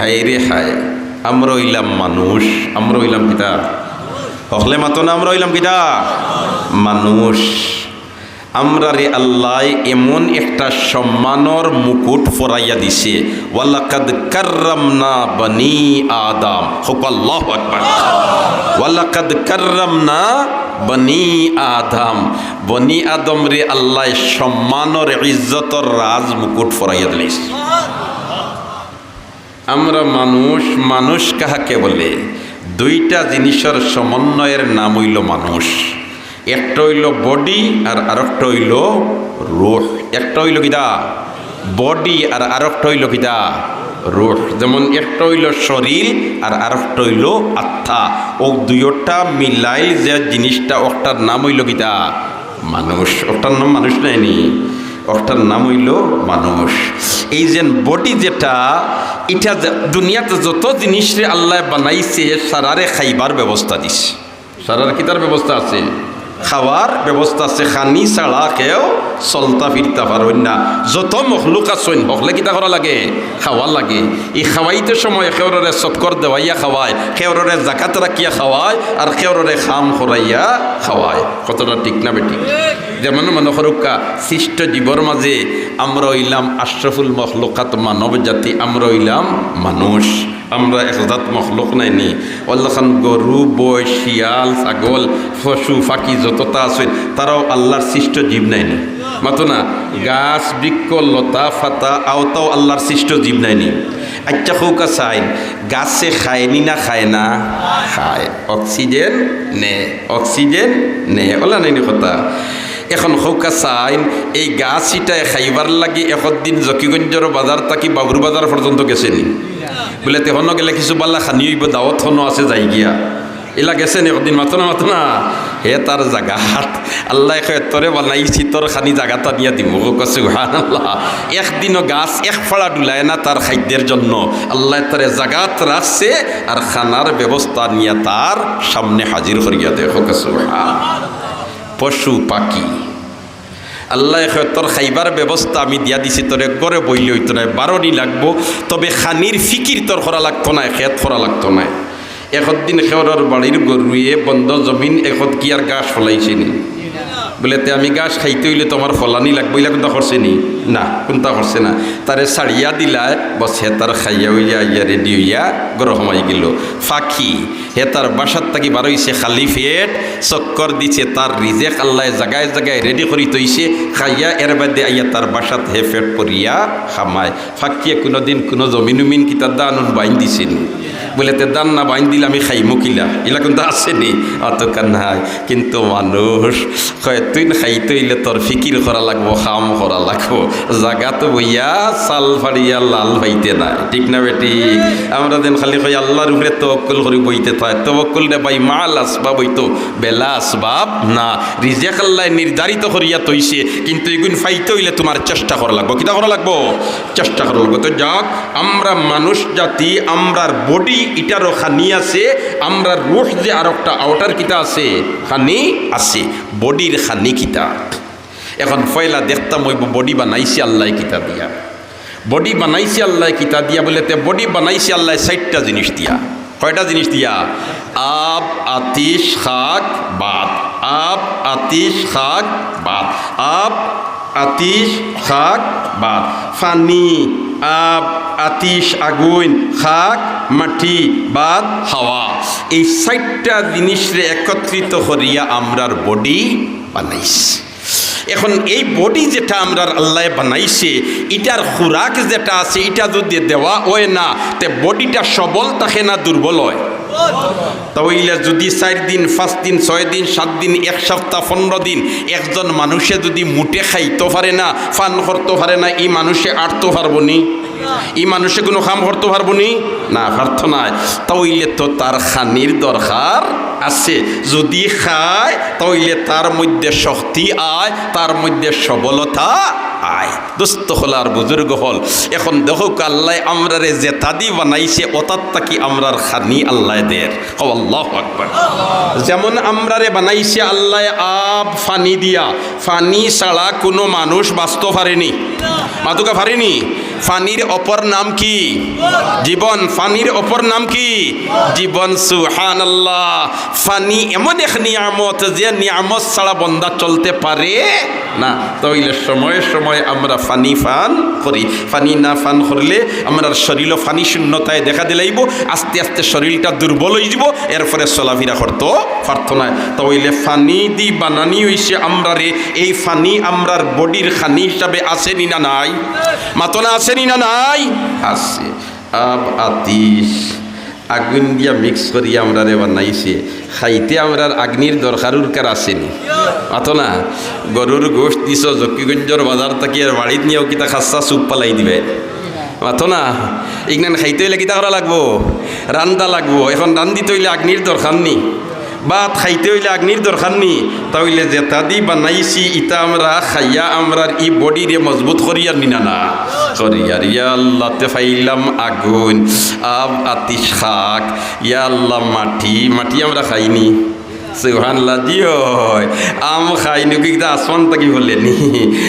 হায় রে হায়। আমরা হইলাম মানুষ, আমরা হইলাম কিতা হকলে মাতো না আমরা হইলাম কিতা মানুষ। আমরা রে আল্লাহ এমন একটা সম্মানর মুকুট ফরাইয়া দিছে। ওয়ালাকাদ কাররামনা বনি আদম। হোক আল্লাহ আকবার। ওয়ালাকাদ কাররামনা বনি আদম। বনি আদম রে আল্লাহ সম্মানর ইজ্জতর রাজ মুকুট ফরাইয়া দিলিস আমরা মানুষ মানুষ কাহাকে বলে? দুইটা জিনিসের সমন্বয়ের নাম হইল মানুষ। একটা হইল বডি আর আরেকটা হইল রুহ। একটা হইল কিদা বডি আর আরেকটা হইল কিদা রুহ। যেমন একটা হইল শরীর আর আরেকটা হইল আত্মা। ও দুইটা মিলাই যে জিনিসটা, ওটার নাম হইল কিদা মানুষ। ওটার নাম মানুষ নাইনি ওটার নাম হইল মানুষ। এই যে বডি যেটা এটা দুনিয়াতে যত জিনিস রে আল্লাহ বানাইছে, সারারে খাইবার ব্যবস্থা দিছে। সারার কি তার ব্যবস্থা আছে? খাওয়ার ব্যবস্থা আছে, খানি ছাড়া কেউ চলতা ফিরতা পারবেন না। যত মখলুক আছেন হকলে কিতা করা লাগে? খাওয়া লাগে। এই খাওয়াইতে সময় খেওরে চক্কর দেওয়াইয়া খাওয়ায় খেওরে জাকাত রাখিয়া খাওয়ায়, আর খেওরে খাম খরাইয়া খাওয়ায়। কতটা ঠিক না বেটি যেমন মনে করুকা সৃষ্ট জীবর মাঝে আমরা হইলাম আশরফুল মখলুকাত মানব জাতি, আমরা হইলাম মানুষ। আমরা একজাত মখলুক নাইনি অল্লাখান গরু, বই, শিয়াল, ছাগল, পশু, পাখি যতটা আছে, তারাও আল্লাহর সৃষ্ট জীব নাইনি মাতো না, গাছ, বৃক্ষ, লতা ফাতা আওতাও আল্লাহর সৃষ্ট জীব নাইনি আচ্ছা হৌকা চাইন গাছে খায়নি না খায় না? খায়। অক্সিজেন নে অক্সিজেন নে। ওলা নাইনি কথা। এখন হৌকা চাইন, এই গাছ ইটায় খাইবার লাগি একদিন জকিগঞ্জর বাজার তাকি বাবুর বাজার পর্যন্ত গেছেনি। বলে তেহনো গেলে কিছু বাল্লা খানি হইব দাওয়াত হনো আছে যাই গিয়া। এলা গেছে নি একদিন, মাতো না না। হে তার জাগাত, আল্লাহ তোরে বানাইছি তোর খানি জাগাটা নিয়ে দিব কছে আল্লাহ একদিনও গাছ এক ফড়া ডুলায় না তার খাদ্যের জন্য। আল্লাহ তারে জাগাত রাখছে আর খানার ব্যবস্থা নিয়ে তার সামনে হাজির করিয়া দেখো কছে পশু পাখি। আল্লাহ তোর খাইবার ব্যবস্থা আমি দিয়া দিছি, তোর গড়ে বইলে হইতো নাই বারোনি লাগবো। তবে খানির ফিকির তোর করা লাগতো না খেত করা লাগতো না এখন দিন খেওয়ার বাড়ির গরুয়ে বন্ধ জমিন এখন কি আর গাছ ফলাইছে নি? বলে তে আমি গাছ খাইতে হইলে তোমার ফলানি লাগবো এলাকা কোনটা করছে নি, কোনটা করছে না। তারে সারিয়া দিলায় বস হে তার খাইয়া হইয়া ইয়া রেডি হইয়া হয়ে গেল। ফাঁকি, হে তার বাসার থাকি বার হইছে খালি ফেট চক্কর দিছে তার রিজেক আল্লাহ জাগায় জাগায় রেডি করি তৈছে খাইয়া এর বাদে আইয়া তার বাসাত হে ফেট পরিয়া খামায়। ফাঁকিয়ে কোনোদিন কোনো জমিন উমিন কি তার দানুন বাইন দিছেন। বলে তে দান না বাইন দিলে আমি খাই মুকিলা এলা কিন্তু আসেনি? অত নাই। কিন্তু মানুষ কয় তুই খাইতে হইলে তোর ফিকির করা লাগবো, খাম করা লাগবো। জাগাতো বইয়া চাল ফাড়িয়া লাল ভাইতে নাই। ঠিক না বেটি? আমরা দেন খালি কই আল্লাহর উপরে তবক্কুল করি, বইতে থাকে। তবক্কুল রে ভাই, মাল আসবাব হইতো, বেলা আসবাব না। রিজেক আল্লাহ নির্ধারিত করিয়া তৈছে, কিন্তু এগুন ফাইতে হইলে তোমার চেষ্টা করা লাগবো। কিতা করা লাগবো? চেষ্টা করা লাগবো। তো যাক, আমরা মানুষ, জাতি, আমরার বডি ইটারও খানি আছে আমরা রুহ যে আর একটা আউটার কিতা আছে? খানি আছে। বডির খানি কিতা। এখন ফয়লা দেখতাম ওই বডি বানাইছে আল্লাহ কিতা দিয়া। বডি বানাইছে আল্লাহ কিতা দিয়া বলে তে বডি বানাইছে আল্লাহ ষাটটা জিনিস দিয়া। কয়টা জিনিস দিয়া? আব, আতিশ, খাক বাদ আব, আতিশ, খাক বাদ আব, আতিশ, খাক বাদ ফানি, আব, আতিশ, আগুন, খাক, মাটি বাদ হাওয়া। এই চারটা জিনিসরে একত্রিত করিয়া আমরার বডি বানাইছে। এখন এই বডি যেটা আমরা আল্লাহ বানাইছে, এটার খুরাক যেটা আছে, এটা যদি দেওয়া হয় না, তে বডিটা সবল থাকে না দুর্বল হয়? তাহলে যদি চার দিন, পাঁচ দিন, ছয় দিন, সাত দিন, এক সপ্তাহ, পনেরো দিন একজন মানুষে যদি মুটে খাইতে পারে না ফান করতে পারে না, এই মানুষে আটতে পারব নি? এই মানুষে কোনো কাম করতে পারব নি? না, পারত না। তাইলে তো তার খানির দরকার আছে। যদি খায় তাইলে তার মধ্যে শক্তি আয় তার মধ্যে সবলতা আয়। দোস্ত হল আর বুজুর্গ হল। এখন দেখো আল্লাহ আমরারে জেতাদি বানাইছে অতাত তাকি আমরার খানি আল্লাহ দের? ও আল্লাহ আকবার। যেমন আমরারে বানাইছে আল্লাহ আব, ফানি দিয়া। ফানি ছাড়া কোনো মানুষ বাঁচতে পারেনি। মাতুকা পারেনি। ফানির অপর নাম কি? জীবন। ফানির অপর নাম কি? জীবন সুহান আল্লাহ ফানি এমন এক নিয়ামত যে নিয়ামত ছাড়া বন্দা চলতে পারে না। তাইলে সময়ে সময়ে আমরা ফানি ফান করি। ফানি না ফান করলে আমরা শরীর ফানি শূন্যতায় দেখা দিলাইব, আস্তে আস্তে শরীরটা দুর্বল হয়ে যাব, এরপরে চলাফেরা করতো পারতো না তাইলে ফানি দি বানানি হইছে আমরা রে এই ফানি আমরার বডির খানি হিসাবে আসেনি না নাই? মাতনা আসেনি না নাই? আছে। আব আতিস আগুন দিয়া মিক্স করি আমরা রে বানাইছে। খাইতে আমরা আগ্নির দরকারুর কার আসেনি। অত না? গরুর গোষ্ঠ দিছ জকিগঞ্জর বাজার থাকি আর বাড়িত নিয়েও কিতা খাসা সুপ পালাই দিবে। মাথো না? ইগনান খাইতে হইলে কিতা করা লাগবো? রান্দা লাগবো। এখন রান্দিতে হইলে আগ্নির দরকার নি? ভাত খাইতে হইলে আগ্নির দরকার নি। তাহলে যেটা দি বানাইছি ইটা আমরা খাইয়া আমরার ই বডিরে মজবুত করিয়ার নিনা। না করিয়ার, ইয়া আল্লাহতে ফাইলাম আগুন, আব আতিশ খাক, ইয়া আল্লাহ মাটি মাটি আমরা খাইনি। সুহানলা দিও আম খাই নুকি আসমান তাকি বলে নি?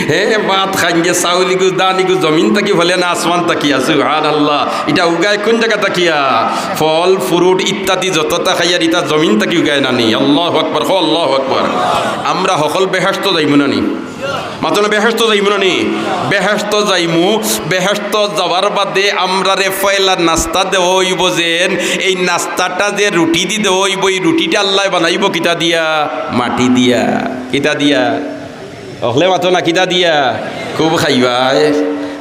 হে, ভাত খাই গে চাউলি গু দানি গু জমিন তাকি বলে না, আসমান তাকিয়া সুহান আল্লাহ এটা উগায় কোন জায়গা তাকিয়া ফল, ফ্রুট ইত্যাদি যতটা খাইয়ার ইটা জমিন তাকি উগায় নানি আল্লাহ আকবর হ আল্লাহ আকবর। আমরা সকল বেহাস্ত যাইব নানি মাত্র বেহেস্ত যাইমু নানি? বেহেস্ত যাইমু। বেহেস্ত যাওয়ার বাদে আমরা রে ফয়লার নাস্তা দেওয়া হইব যেন। এই নাস্তাটা যে রুটি দি দেওয়া হইব এই রুটিটা আল্লাহ বানাইব কিতা দিয়া? মাটি দিয়া। কিতা দিয়া? অহলে মাতো না কিতা দিয়া? খুব খাইবাই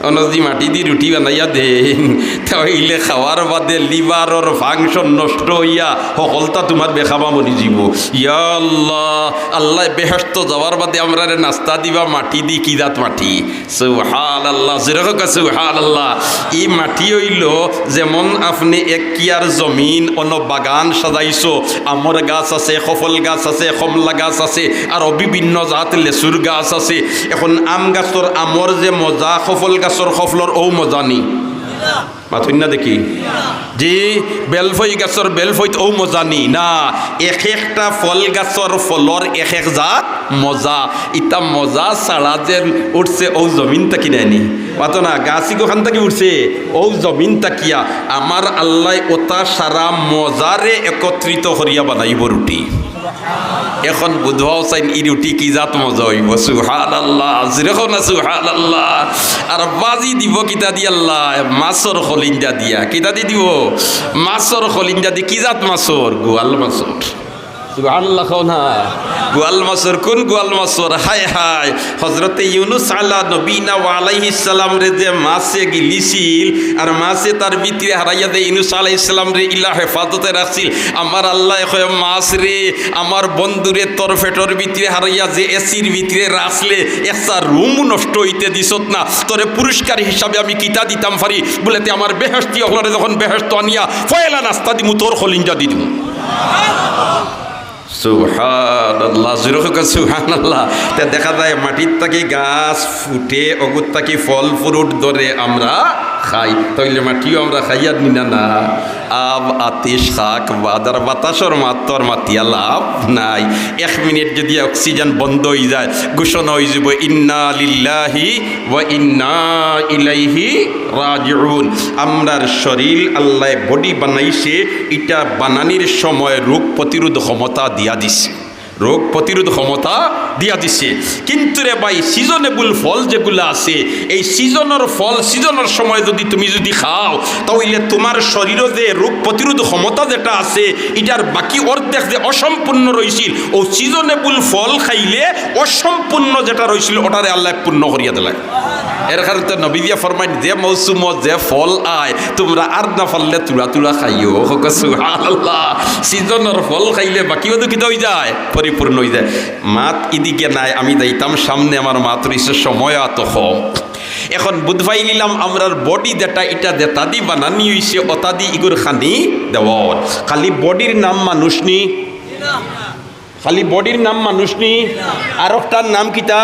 অনজি মাটি দি রুটি বানাইয়া দেন তাইলে খাওয়ার বাদে লিভারর ফাংশন নষ্ট হইয়া সকলটা তোমার বেখাবা মরি যাব ইয়া আল্লাহ আল্লাহ বেহস্ত যাওয়ার বাদে আমরা নাস্তা দিবা মাটি দি কিদাত মাটি সুহাল আল্লাহ যেরকম সুহাল আল্লাহ ই মাটি হইল যেমন আপনি এক কিয়ার জমিন অন বাগান সাজাইছো আমর গাছ আছে সফল গাছ আছে কমলা গাছ আছে আর বিভিন্ন জাত লেচুর গাছ আছে এখন আম গাছর আমর যে মজা সফল গাছর সফলর ও মজানি। মাথুন না দেখি। যে বেলফই গাছর বেলফইত ও মজানি। না এক একটা ফল গাছর ফলর এক এক জাত মজা ইটা মজা ছাড়া যে উঠছে, ঔ জমিন তাকি নেয়নি মাতো না, গাছি গোখান তাকি উঠছে? ঔ জমিন তাকিয়া আমার আল্লাহ ওটা সারা মজারে একত্রিত করিয়া বানাইব রুটি এখন বুধবাও চাইন ই রুটি কি জাত মজা হইব? সুহান আল্লাহ যেরকম না সুহান আল্লাহ আর বাজি দিব কিতা দি আল্লাহ? মাছর খলিঞ্জা দিয়া। কিতা দি দিব? মাছর খলিঞ্জা দি কি জাত মাছর গোয়াল মাছর সুবহানাল্লাহ খাও না। গোয়াল মাছর, কোন গোয়াল মাছর? হায় হায়। হজরতে ইউনুস আল্লাহ নবীনা আলাইহিস সালাম রে যে মাছে গিলিছিল, আর মাছে তার ভিতরে হারাইয়া দে ইউনুস আলাইহিস সালাম রে ইল্লা হেফাজতে রাখছিল। আমার আল্লাহ কয়, মাছ রে, আমার বন্ধুরে তোর ফেটর ভিতরে হারাইয়া যে এসির ভিতরে রাখলে একটা রুম নষ্ট হইতে দিছত না। তোরে পুরস্কার হিসাবে আমি কিতা দিতাম পারি বলেতে আমার বেহেস্তি অহলরে যখন বেহেস্ত আনিয়া, ফয়লা নাস্তা দিমু, তোর খলিঞ্জা দি দিমু সুহানাল্লাহ জুরুকা সুহানাল্লাহ তে দেখা যায় মাটির থাকি গাছ ফুটে, অগুর তাকি ফল ফ্রুট ধরে আমরা খাই, তাইলে মাটিও আমরা খাইয়ার নিনা না আব আতিস শাক বাদার বাতাসর মাতর মাতিয়া লাভ নাই। এক মিনিট যদি অক্সিজেন বন্ধ হয়ে যায় ঘোষণা হয়ে যাব, ইন্না লিল্লাহি ওয়া ইন্না ইলাইহি রাজিউন। আমরার শরীর আল্লাহ বডি বানাইছে এটা বানানির সময় রোগ প্রতিরোধ ক্ষমতা দিয়া দিছে। রোগ প্রতিরোধ ক্ষমতা দিয়া দিছে। কিন্তু রে ভাই সিজনেবল ফল যেগুলো আছে, এই সিজনের ফল সিজনের সময় যদি তুমি যদি খাও, তাহলে তোমার শরীরে যে রোগ প্রতিরোধ ক্ষমতা যেটা আছে, এটার বাকি অর্ধেক যে অসম্পূর্ণ রয়েছিল ও সিজনেবল ফল খাইলে অসম্পূর্ণ যেটা রয়েছিল ওটারে আল্লাহ পূর্ণ করিয়া দিলাম এর কারণে তো নবী ফরমাইন, যে মৌসুমত যে ফল আয়, তোমরা আর না ফললে তুলা তুলা খাইও। সুবহানাল্লাহ। সিজনের ফল খাইলে বাকিও দুঃখিত হয়ে যায়, পরিপূর্ণ হয়ে যায়। মাত ইদিকে নাই, আমি যাইতাম সামনে, আমার মাত সময় এত কম এখন বুধবাই নিলাম, আমরার বডি যেটা, এটা যেটা দি বানানি হইছে অতাদি ইগুর খানি দেওয়ার খালি বডির নাম মানুষ নি? খালি বডির নাম মানুষ নি? আর একটার নাম কিতা?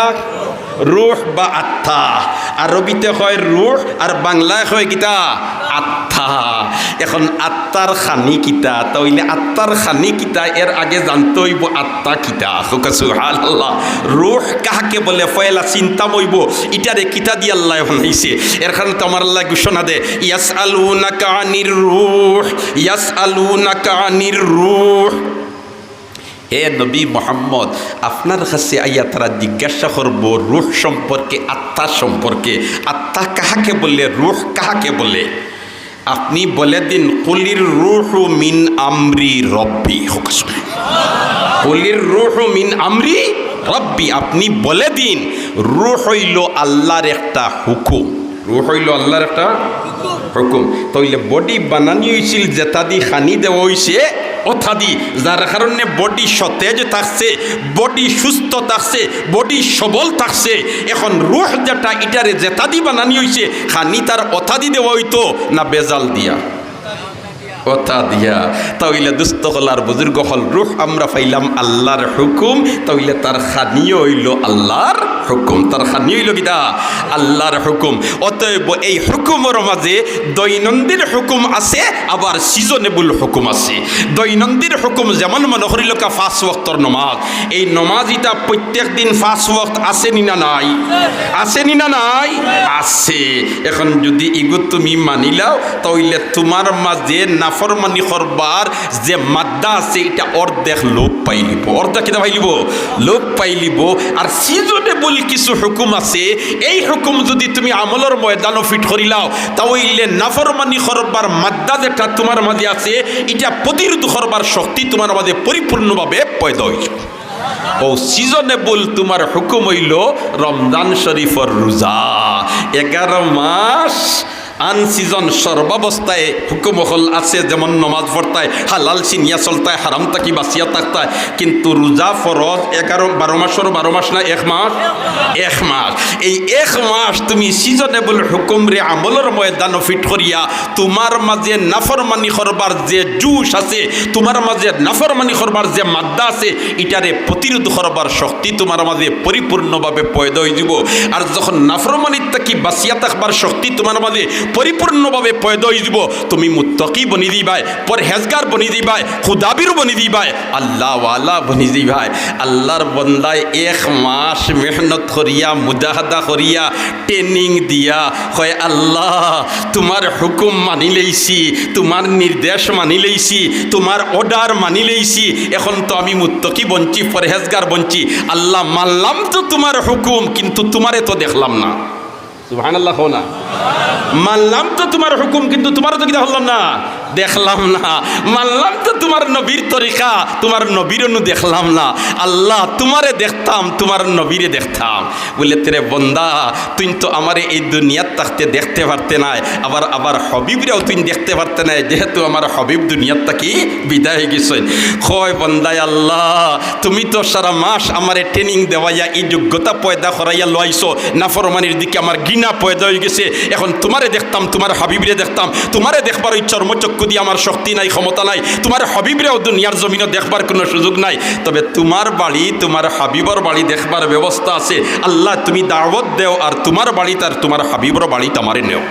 রুহ বা আত্মা। আরবিতে হয় রুহ, আর বাংলায় হয় কিতা? আত্মা। এখন আত্মার খানি কিতা? তাইলে আত্মার খানি কিতা এর আগে জানতে হইব আত্মা কিতা। আল্লাহ রুহ কাহাকে বলে? ফয়লা চিন্তা মইব। ইটারে কিতা দিয়ে আল্লাহ বানাইছে। এর কারণে তো আমার আল্লাহ ঘোষণা দে ইয়াস আলু নাকানির রুহ ইয়াস আলু নাকানির রুহ। হে নবী মোহাম্মদ, আপনার কাছে আইয়া তারা জিজ্ঞাসা করব, রুহ সম্পর্কে, আত্মা সম্পর্কে। আত্মা কাহাকে বলে, রুহ কাহাকে বলে? আপনি বলে দিন, কুলির রুহ মিন আমরি রব্বি। হোক কুলির রুহ মিন আমরি রব্বি, আপনি বলে দিন, রুহ হইল আল্লাহর একটা হুকুম। রুহ হইল আল্লাহর একটা হুকুম। তইলে বডি বানানি হয়েছিল যেটা দি খানি দেওয়া হয়েছে অথাদি, যার কারণে বডি সতেজ থাকছে, বডি সুস্থ থাকছে, বডি সবল থাকছে। এখন রুহ যেটা ইটারে জেতাদি বানানি হয়েছে খানি তার অথাদি দেওয়া হইতো না বেজাল দিয়া। কথা দিয়া। তাইলে দুস্থ হলার বুজুর্গ হল রুহ, আমরা পাইলাম আল্লাহর হুকুম। তাইলে তার খানিও হইল আল্লাহর হুকুম। তার খানি হইল কিটা আল্লাহর হুকুম। অতএব এই হুকুমের মাঝে দৈনন্দিন হুকুম আছে, আবার সিজনেবল হুকুম আছে। দৈনন্দিন হুকুম যেমন মনে করিল কা ফাঁস ওয়াক্তর নমাজ। এই নমাজ ইটা প্রত্যেক দিন ফাঁস ওয়াক্ত আছে নি না নাই? আছে নি না নাই? আছে। এখন যদি ইগো তুমি মানিলাও তাইলে তোমার মাঝে নাফরমানি করবার যে মাদ্দা আছে, এটা অর্ধেক লোপ পাইলিব। অর্ধেক কিনা পাইলিব? লোপ পাইলিব। আর সিজনেবল কিছু হুকুম আছে, এই হুকুম যদি তুমি আমলের ময়দানও ফিট করিলাও তাহলে নাফরমানি করবার মাদ্দা যেটা তোমার মাঝে আছে, এটা প্রতিরোধ করবার শক্তি তোমার মাঝে পরিপূর্ণভাবে পয়দা হয়েছে ও সিজনেবল তোমার হুকুম হইল, রমজান শরীফর রোজা। এগারো মাস আন সিজন সর্বাবস্থায় হুকুমহল আছে, যেমন নমাজ পড়তায়, হালাল চিনিয়া চলতায়, হারাম তাকি বাঁচিয়া থাকতায়। কিন্তু রোজা ফরজ এগারো, বারো মাসের বারো মাস না, এক মাস? এক মাস। এই এক মাস তুমি সিজনেবল হুকুম রে আমলের ময়দান ফিট করিয়া তোমার মাঝে নাফরমানি করবার যে জুস আছে, তোমার মাঝে নাফরমানি করবার যে মাদ্দা আছে, এটারে প্রতিরোধ করবার শক্তি তোমার মাঝে পরিপূর্ণভাবে পয়দা হয়ে যাব। আর যখন নাফরমানির তাকি বাঁচিয়া থাকবার শক্তি তোমার মাঝে পরিপূর্ণভাবে পয়দা হয়ে যাব তুমি মুত্তকি বনি দিবাই, পরহেজগার বনি দিবাই, খুদাবির বনি দিবাই আল্লাহ ওয়ালা বনি দিবাই। আল্লাহর বন্দায় এক মাস মেহনত করিয়া মুজাহাদা করিয়া, ট্রেনিং দিয়া হয় আল্লাহ, তোমার হুকুম মানি লইছি, তোমার নির্দেশ মানি লইছি, তোমার অর্ডার মানি লইছি, এখন তো আমি মুত্তকি বঞ্চি পরহেজগার বঞ্চি আল্লাহ মানলাম তো তোমার হুকুম, কিন্তু তোমারে তো দেখলাম না। সুবহানাল্লাহ না। মানলাম তো তোমার হুকুম কিন্তু তোমার তো কিনা হলাম না। দেখলাম না। মানলাম তো তোমার নবীর তরিকা, তোমার নবীর নু দেখলাম না। আল্লাহ তোমারে দেখতাম, তোমার নবীরে দেখতাম। বলে, তেরে বন্দা, তুই তো আমারে এই দুনিয়ার থাকতে দেখতে পারতে নাই। আবার আবার হবিবরেও তুই দেখতে পারতে নাই। যেহেতু আমার হবিব দুনিয়ার থাকি বিদায় হয়ে গেছেন। কয় বন্দায় আল্লাহ, তুমি তো সারা মাস আমারে ট্রেনিং দেওয়াইয়া এই যোগ্যতা পয়দা করাইয়া লইছো। নাফরমানির দিকে আমার ঘৃণা পয়দা হয়ে গেছে। এখন তোমারে দেখতাম, তোমার হাবিবরে দেখতাম। তোমারে দেখবার ওই চর্মচক্ষু দিয়ে আমার শক্তি নাই, ক্ষমতা নাই। তোমার হাবিবরাও দুনিয়ার জমিনও দেখবার কোনো সুযোগ নাই। তবে তোমার বাড়ি তোমার হাবিবর বাড়ি দেখবার ব্যবস্থা আছে। আল্লাহ তুমি দাওয়াত দেও আর তোমার বাড়ি তার তোমার হাবিবর বাড়ি তোমারে নেও।